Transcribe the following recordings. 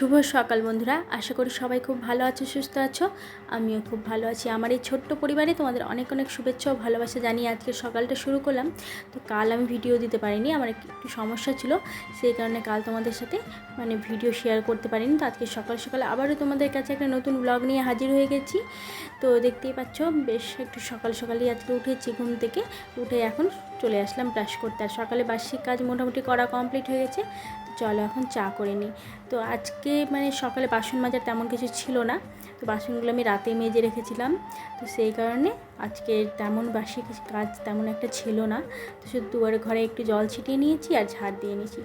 শুভ সকাল বন্ধুরা। আশা করি সবাই খুব ভালো আছো, সুস্থ আছো। আমিও খুব ভালো আছি। আমার এই ছোট্ট পরিবারে তোমাদের অনেক অনেক শুভেচ্ছা ও ভালোবাসা জানিয়ে আজকে সকালটা শুরু করলাম। তো কাল আমি ভিডিও দিতে পারিনি, আমার একটু সমস্যা ছিল। সেই কারণে কাল তোমাদের সাথে মানে ভিডিও শেয়ার করতে পারিনি। তো আজকে সকাল সকালে আবারও তোমাদের কাছে একটা নতুন ব্লগ নিয়ে হাজির হয়ে গেছি। তো দেখতেই পাচ্ছ, বেশ একটু সকাল সকালেই আজকে উঠেছি ঘুম থেকে। উঠে এখন চলে আসলাম ব্রাশ করতে। আর সকালে বার্ষিক কাজ মোটামুটি করা কমপ্লিট হয়ে গেছে। তো চলো এখন চা করে নিই। তো আজকে মানে সকালে বাসন মাজার তেমন কিছু ছিল না। তো বাসনগুলো আমি রাতে মেজে রেখেছিলাম। তো সেই কারণে আজকে তেমন বাসি কাজ তেমন একটা ছিল না। তো শুধু দুয়ারে ঘরে একটু জল ছিটিয়ে নিয়েছি আর ঝাড় দিয়ে নিয়েছি।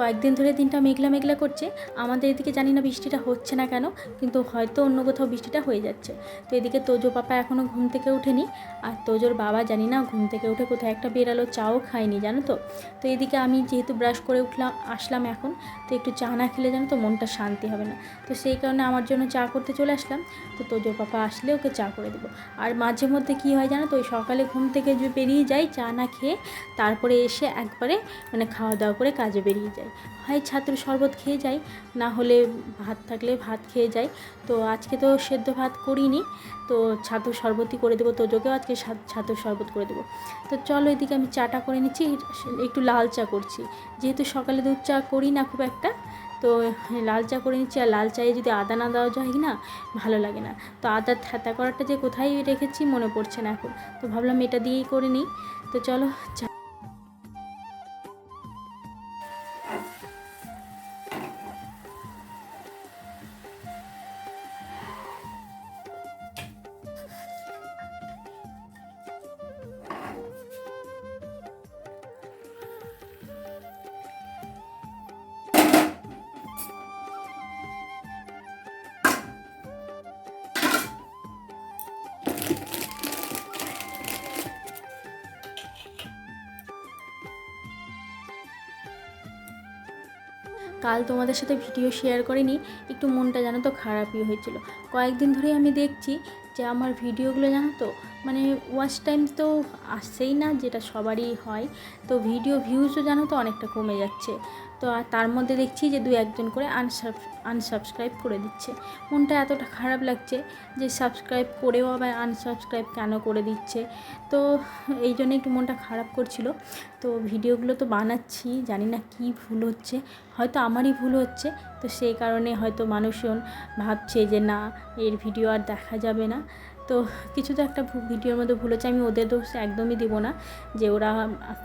কয়েকদিন ধরে দিনটা মেঘলা মেঘলা করছে। আমাদের এদিকে জানি না বৃষ্টিটা হচ্ছে না কেন, কিন্তু হয়তো অন্য কোথাও বৃষ্টিটা হয়ে যাচ্ছে। তো এদিকে তোজো পাপা এখনও ঘুম থেকে ওঠেনি, আর তোজোর বাবা জানি না ঘুম থেকে উঠে কোথাও একটা বেরালো চাও খায়নি, জানো তো? তো এদিকে আমি যেহেতু ব্রাশ করে উঠলাম আসলাম এখন, তো একটু চা না খেলে জানো তো মনটা শান্তি হবে না। তো সেই কারণে আমার জন্য চা করতে চলে আসলাম, তো তোজো পাপা আসলে ওকে চা করে দেবো। আর মাঝে মধ্যে কী হয় জানো তো, ওই সকালে ঘুম থেকে বেরিয়ে যাই চা না খেয়ে, তারপরে এসে একবারে মানে খাওয়া দাওয়া করে কাজে বেরিয়ে যাই। হয় ছাতুর শরবত খেয়ে যাই না হলে ভাত থাকলে ভাত খেয়ে যাই তো আজকে তো সেদ্ধ ভাত করিনি, তো ছাতুর শরবতই করে দেবো তো তোজোকেও, আজকে ছাতুর শরবত করে দেবো। তো চলো এদিকে আমি চাটা করে নিচ্ছি, একটু লাল চা করছি। যেহেতু সকালে দুধ চা করি না খুব একটা, তো লাল চা করে নিচ্ছি, আর লাল চায়ে যদি আদা না দেওয়া যায় না, ভালো লাগে না। তো আদার থ্যাতা করাটা যে কোথায় রেখেছি মনে পড়ছে না এখন। তো ভাবলাম এটা দিয়েই করে নিই। তো চলো চা কাল তোমাদের সাথে ভিডিও শেয়ার করিনি, একটু মনটা জানো তো খারাপই হয়েছিল। কয়েকদিন ধরেই আমি দেখছি যে আমার ভিডিওগুলো জানো তো মানে ওয়াচ টাইম তো আসছেই না, যেটা সবারই হয়। তো ভিডিও ভিউজও জানো তো অনেকটা কমে যাচ্ছে। তো আর তার মধ্যে দেখছি যে দু একজন করে আনসাব আনসাবস্ক্রাইব করে দিচ্ছে। মনটা এতটা খারাপ লাগছে যে সাবস্ক্রাইব করেও আবার আনসাবস্ক্রাইব কেন করে দিচ্ছে? তো এই জন্য একটু মনটা খারাপ করছিল। তো ভিডিওগুলো তো বানাচ্ছি, জানি না কী ভুল হচ্ছে। হয়তো আমারই ভুল হচ্ছে, তো সেই কারণে হয়তো মানুষজন ভাবছে যে না, এর ভিডিও আর দেখা যাবে না। তো কিছু তো একটা ভিডিওর মধ্যে ভুল হচ্ছে, আমি ওদের দোষ একদমই দিব না যে ওরা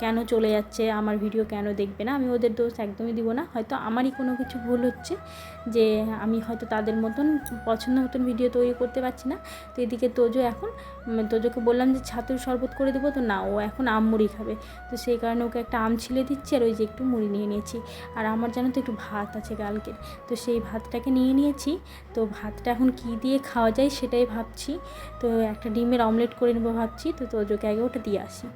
কেন চলে যাচ্ছে, আমার ভিডিও কেন দেখবে না, আমি ওদের দোষ একদমই দিব না। হয়তো আমারই কোনো কিছু ভুল হচ্ছে যে আমি হয়তো তাদের মতন পছন্দ মতন ভিডিও তৈরি করতে পারছি না। তো এদিকে তোজো এখন তোজোকে বললাম যে ছাতুর শরবত করে দেবো, তো না, ও এখন আম মুড়ি খাবে। তো সেই কারণে ওকে একটা আম ছিলে দিচ্ছি আর ওই যে একটু মুড়ি নিয়ে নিয়েছি। আর আমার জানো তো একটু ভাত আছে কালকের, তো সেই ভাতটাকে নিয়ে নিয়েছি। তো ভাতটা এখন কী দিয়ে খাওয়া যায় সেটাই ভাবছি। তো একটা ডিমের অমলেট করে নেব ভাবছি, তো তোজোকে আগে ওটা দিয়ে আসি।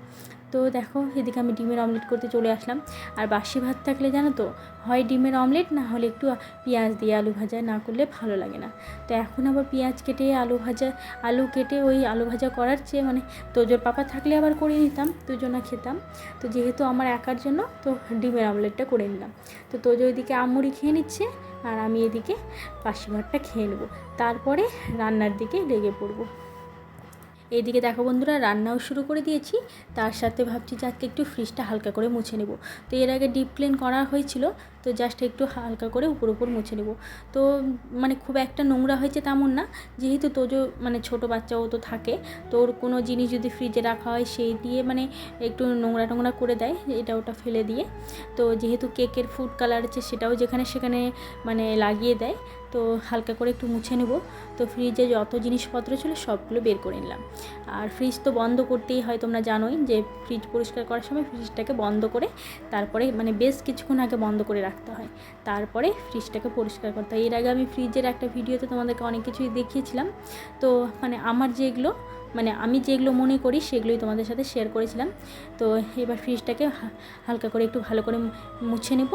তো দেখো এদিকে আমি ডিমের অমলেট করতে চলে আসলাম। আর বাসি ভাত থাকলে জানো তো, হয় ডিমের অমলেট, না হলে একটু পেঁয়াজ দিয়ে আলু ভাজা না করলে ভালো লাগে না। তো এখন আবার পেঁয়াজ কেটে আলু ভাজা, আলু কেটে ওই আলু ভাজা করার চেয়ে মানে তোজোর পাপা থাকলে আবার করে নিতাম, দুজনা খেতাম। তো যেহেতু আমার একার জন্য, তো ডিমের অমলেটটা করে নিলাম। তো তোজো ওইদিকে আমুড়ি খেয়ে নিচ্ছে, আর আমি এদিকে বাসি ভাতটা খেয়ে নেব। তারপরে রান্নার দিকে লেগে পড়ব। এইদিকে দেখো বন্ধুরা, রান্নাও শুরু করে দিয়েছি। তার সাথে ভাবছি যে আজকে একটু ফ্রিজটা হালকা করে মুছে নেব। তো এর আগে ডিপ ক্লিন করা হয়েছিল। তো জাস্ট একটু হালকা করে উপর উপর মুছে নেব। তো মানে খুব একটা নোংরা হয়েছে তেমন না, যেহেতু তোজো মানে ছোট বাচ্চাও তো থাকে, তো ওর কোনো জিনিস যদি ফ্রিজে রাখা হয় সেই দিয়ে মানে একটু নোংরা টোংরা করে দেয়, এটা ওটা ফেলে দিয়ে। তো যেহেতু কেকের ফুড কালার আছে সেটাও যেখানে সেখানে মানে লাগিয়ে দেয়, তো হালকা করে একটু মুছে নেব। তো ফ্রিজে যত জিনিসপত্র ছিল সবগুলো বের করে নিলাম। আর ফ্রিজ তো বন্ধ করতেই হয় তোমরা জানোই যে ফ্রিজ পরিষ্কার করার সময় ফ্রিজটাকে বন্ধ করে তারপরে মানে বেশ কিছুক্ষণ আগে বন্ধ করে রাখতে হয়। তারপরে ফ্রিজটাকে পরিষ্কার করতে হয়। এর আগে আমি ফ্রিজের একটা ভিডিওতে তোমাদেরকে অনেক কিছুই দেখিয়েছিলাম। তো মানে আমার যেগুলো মানে আমি যেগুলো মনে করি সেগুলোই তোমাদের সাথে শেয়ার করেছিলাম। তো এবার ফ্রিজটাকে হালকা করে একটু ভালো করে মুছে নেব।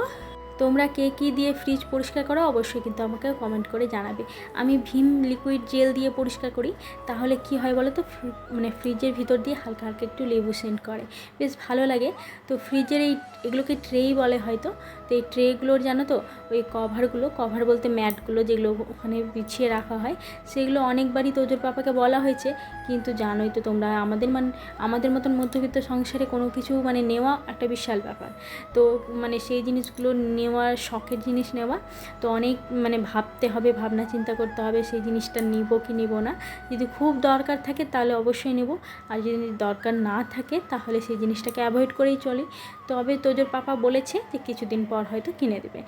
তোমরা কে কী দিয়ে ফ্রিজ পরিষ্কার করো অবশ্যই কিন্তু আমাকে কমেন্ট করে জানাবে। আমি ভীম লিকুইড জেল দিয়ে পরিষ্কার করি, তাহলে কি হয় বলো তো মানে ফ্রিজের ভিতর দিয়ে হালকা হালকা একটু লেবু সেন্ট করে। বেশ ভালো লাগে। তো ফ্রিজের এই, এগুলোকে ট্রেই বলে হয়তো। তো এই ট্রেগুলোর জানো তো, ওই কভারগুলো কভার বলতে ম্যাটগুলো যেগুলো ওখানে বিছিয়ে রাখা হয়, সেগুলো অনেকবারই তোজোর পাপাকে বলা হয়েছে। কিন্তু জানোই তো তোমরা, আমাদের মান, আমাদের মতন মধ্যবিত্ত সংসারে কোনো কিছু মানে নেওয়া একটা বিশাল ব্যাপার। তো মানে সেই জিনিসগুলো নেওয়ার শখের জিনিস নেওয়া, তো অনেক মানে ভাবতে হবে, ভাবনা চিন্তা করতে হবে, সেই জিনিসটা নিব কি নিব না। যদি খুব দরকার থাকে তাহলে অবশ্যই নেব, আর যদি দরকার না থাকে তাহলে সেই জিনিসটাকে অ্যাভয়েড করেই চলি। তবে তোজোর পাপা বলেছে যে কিছুদিন পর হয়তো কিনে দেবে।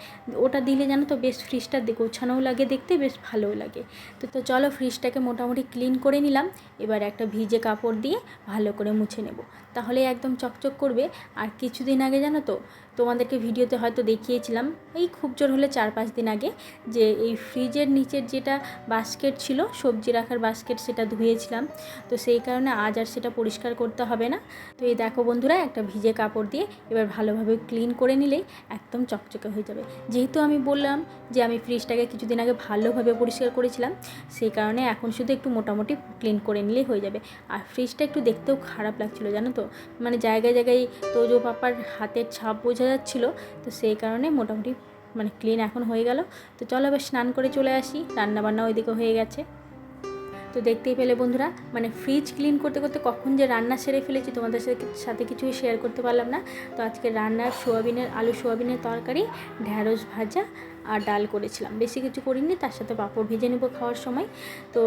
ওটা দিলে জানো তো বেশ ফ্রিজটা গোছানোও লাগে দেখতে, বেশ ভালোও লাগে। তো তো চলো ফ্রিজটাকে মোটামুটি ক্লিন করে নিলাম, এবার একটা ভিজে কাপড় দিয়ে ভালো করে মুছে নেব। তাহলে একদম চকচক করবে। আর কিছুদিন আগে জানো তো, তোমাদেরকে ভিডিওতে হয়তো দেখিয়েছিলাম এই খুব জোর হলে চার পাঁচ দিন আগে যে এই ফ্রিজের নিচের যেটা বাস্কেট ছিল, সবজি রাখার বাস্কেট সেটা ধুয়েছিলাম। তো সেই কারণে আজ আর সেটা পরিষ্কার করতে হবে না। তো এই দেখো বন্ধুরা, একটা ভিজে কাপড় দিয়ে এবার ভালোভাবে ক্লিন করে নিলেই একদম চকচকে হয়ে যাবে। যেহেতু আমি বললাম যে আমি ফ্রিজটাকে কিছুদিন আগে ভালোভাবে পরিষ্কার করেছিলাম, সেই কারণে এখন শুধু একটু মোটামুটি ক্লিন করে নিলেই হয়ে যাবে। আর ফ্রিজটা একটু দেখতেও খারাপ লাগছিল, জানো তো? মানে জায়গায় জায়গায় তোজো পাপার হাতের ছাপ বোঝা যাচ্ছিল, তো সেই কারণে মোটামুটি মানে ক্লিন এখন হয়ে গেল। তো চলো এবার স্নান করে চলে আসি। রান্নাবান্না ওইদিকে হয়ে গেছে। তো দেখতেই পেলে বন্ধুরা মানে ফ্রিজ ক্লিন করতে করতে কখন যে রান্না সেরে ফেলেছি তোমাদের সাথে কিছুই শেয়ার করতে পারলাম না। তো আজকে রান্নার সোয়াবিনের, আলু সোয়াবিনের তরকারি, ঢ্যাঁড়স ভাজা আর ডাল করেছিলাম। বেশি কিছু করিনি, তার সাথে পাঁপড় ভেজে নেব খাওয়ার সময়। তো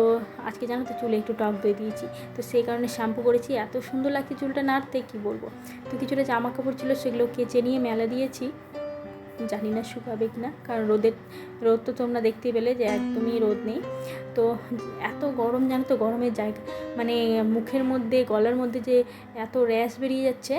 আজকে জানো তো চুলে একটু টক দই দিয়েছি। তো সেই কারণে শ্যাম্পু করেছি। এত সুন্দর লাগছে চুলটা নাড়তে, কী বলব? তো কিছুটা জামা কাপড় ছিল সেগুলো কেচে নিয়ে মেলা দিয়েছি। জানি না শুকাবে কি না কারণ রোদের রোদ তো তোমরা দেখতে পেলে যে একদমই রোদ নেই। তো এত গরম জানো তো গরমের জায়গা মানে মুখের মধ্যে গলার মধ্যে যে এত র্যাশ বেরিয়ে যাচ্ছে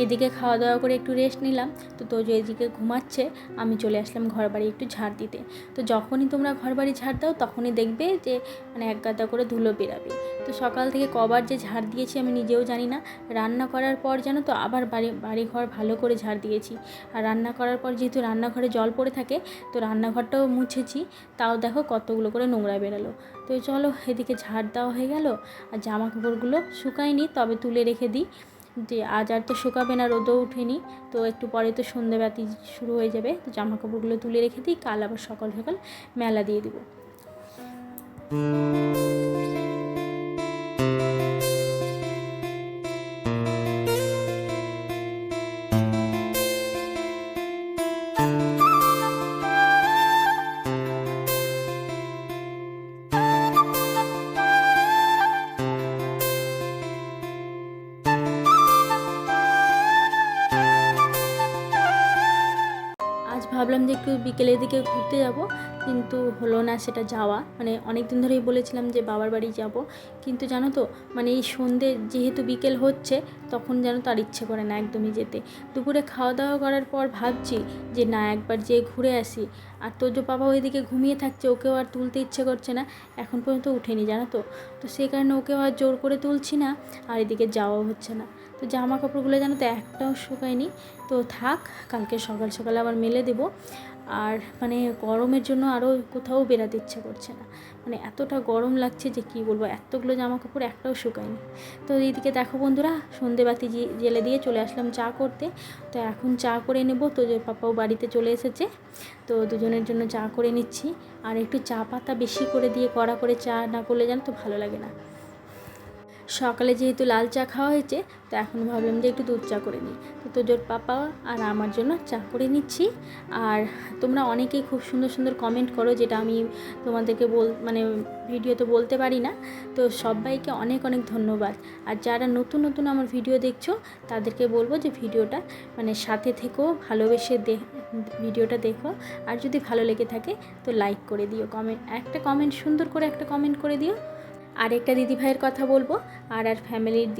এদিকে খাওয়া দাওয়া করে একটু রেস্ট নিলাম। তো তোজো এদিকে ঘুমাচ্ছে, আমি চলে আসলাম ঘর বাড়ি একটু ঝাড় দিতে। তো যখনই তোমরা ঘর বাড়ি ঝাড় দাও, তখনই দেখবে যে মানে এক গাদা করে ধুলো বেরাবে। তো সকাল থেকে কবার যে ঝাড় দিয়েছি আমি নিজেও জানি না। রান্না করার পর জানো তো, আবার বাড়ি বাড়ি ঘর ভালো করে ঝাড় দিয়েছি। আর রান্না করার পর যেহেতু রান্নাঘরে জল পড়ে থাকে, তো রান্নাঘরটাও মুছেছি। তাও দেখো কতগুলো করে নোংরা বেরোলো। তো চলো এদিকে ঝাড় দেওয়া হয়ে গেল, আর জামা কাপড়গুলো শুকায়নি, তবে তুলে রেখে দিই। যে আজ আর তো শুকাবে না, রোদও উঠেনি। তো একটু পরে তো সন্ধ্যেবাতি শুরু হয়ে যাবে। তো জামা কাপড়গুলো তুলে রেখে দিই, কাল আবার সকাল সকাল মেলা দিয়ে দেবো। বিকেলের দিকে ঘুরতে যাব, কিন্তু হলো না সেটা যাওয়া। মানে অনেক দিন ধরেই বলেছিলাম যে বাবার বাড়ি যাব, কিন্তু জানো তো মানে এই সন্ধে যেহেতু বিকেল হচ্ছে, তখন যেন তার ইচ্ছে করে না একদমই যেতে। দুপুরে খাওয়া দাওয়া করার পর ভাবছি যে না, একবার যেয়ে ঘুরে আসি। আর তোর যে বাবা ওইদিকে ঘুমিয়ে থাকছে, ওকেও আর তুলতে ইচ্ছে করছে না, এখন পর্যন্ত উঠেনি, জানো তো। তো সেই কারণে ওকেও আর জোর করে তুলছি না, আর এদিকে যাওয়াও হচ্ছে না। তো জামা কাপড়গুলো জানো তো একটাও শুকায়নি। তো থাক, কালকে সকাল সকালে আবার মেলে দেবো। আর মানে গরমের জন্য আরও কোথাও বেরাতে ইচ্ছে করছে না। মানে এতটা গরম লাগছে যে কী বলব, এতগুলো জামা কাপড় একটাও শুকায়নি। তো এইদিকে দেখো বন্ধুরা সন্ধেবাতি জেলে দিয়ে চলে আসলাম চা করতে। তো এখন চা করে নেব, তো যে পাপাও বাড়িতে চলে এসেছে। তো দুজনের জন্য চা করে নিচ্ছি। আর একটু চা পাতা বেশি করে দিয়ে কড়া করে চা না করলে জানো তো ভালো লাগে না। সকালে যেহেতু লাল চা খাওয়া হয়েছে, তো এখন ভাবলাম যে একটু দুধ চা করে নিই। তো তোজোর পাপা আর আমার জন্য চা করে নিচ্ছি। আর তোমরা অনেকেই খুব সুন্দর সুন্দর কমেন্ট করো, যেটা আমি তোমাদেরকে বল মানে ভিডিওতে বলতে পারি না। তো সবাইকে অনেক অনেক ধন্যবাদ। আর যারা নতুন নতুন আমার ভিডিও দেখছ, তাদেরকে বলব যে ভিডিওটা মানে সাথে থেকেও ভালোবেসে দে, ভিডিওটা দেখো। আর যদি ভালো লেগে থাকে, তো লাইক করে দিও কমেন্ট একটা কমেন্ট সুন্দর করে একটা কমেন্ট করে দিও। আরেকটা দিদিভাইয়ের কথা বলব আর আর ফ্যামিলির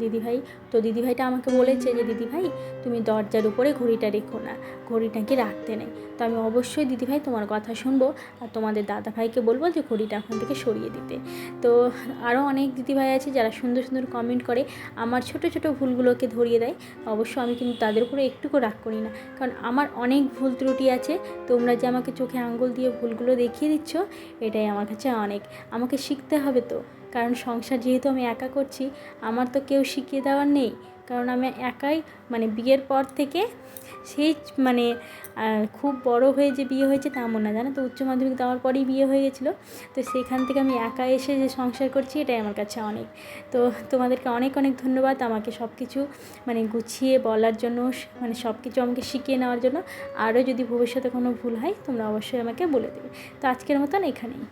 দিদিভাই, তো দিদিভাইটা আমাকে বলেছে যে, দিদিভাই, তুমি দরজার উপরে ঘড়িটা রেখো না ঘড়িটাকে রাখতে নেই। তো আমি অবশ্যই দিদিভাই তোমার কথা শুনব আর তোমাদের দাদাভাইকে বলব যে, ঘড়িটা ওখান থেকে সরিয়ে দিতে। তো আরও অনেক দিদিভাই আছে যারা সুন্দর সুন্দর কমেন্ট করে, আমার ছোট ছোট ভুলগুলোকে ধরিয়ে দেয়। অবশ্য আমি কিন্তু তাদের উপরে একটুকু রাগ করি না, কারণ আমার অনেক ভুল ত্রুটি আছে। তোমরা যে আমাকে চোখে আঙ্গুল দিয়ে ভুলগুলো দেখিয়ে দিচ্ছ, এটাই আমার কাছে অনেক। আমাকে শিখতে হবে তো। কারণ সংসার যেহেতু আমি একা করছি, আমার তো কেউ শিখিয়ে দেওয়ার নেই। কারণ আমি একাই মানে বিয়ের পর থেকে সেই মানে খুব বড় হয়ে যে বিয়ে হয়েছে তেমন না, জানো তো? উচ্চ মাধ্যমিক দেওয়ার পরেই বিয়ে হয়ে গেছিল। তো সেখান থেকে আমি একা এসে যে সংসার করছি, এটাই আমার কাছে অনেক। তো তোমাদেরকে অনেক অনেক ধন্যবাদ আমাকে সব কিছু মানে গুছিয়ে বলার জন্য মানে সব কিছু আমাকে শিখিয়ে নেওয়ার জন্য। আরও যদি ভবিষ্যতে কোনো ভুল হয়, তোমরা অবশ্যই আমাকে বলে দেবে। তো আজকের মতন এখানেই।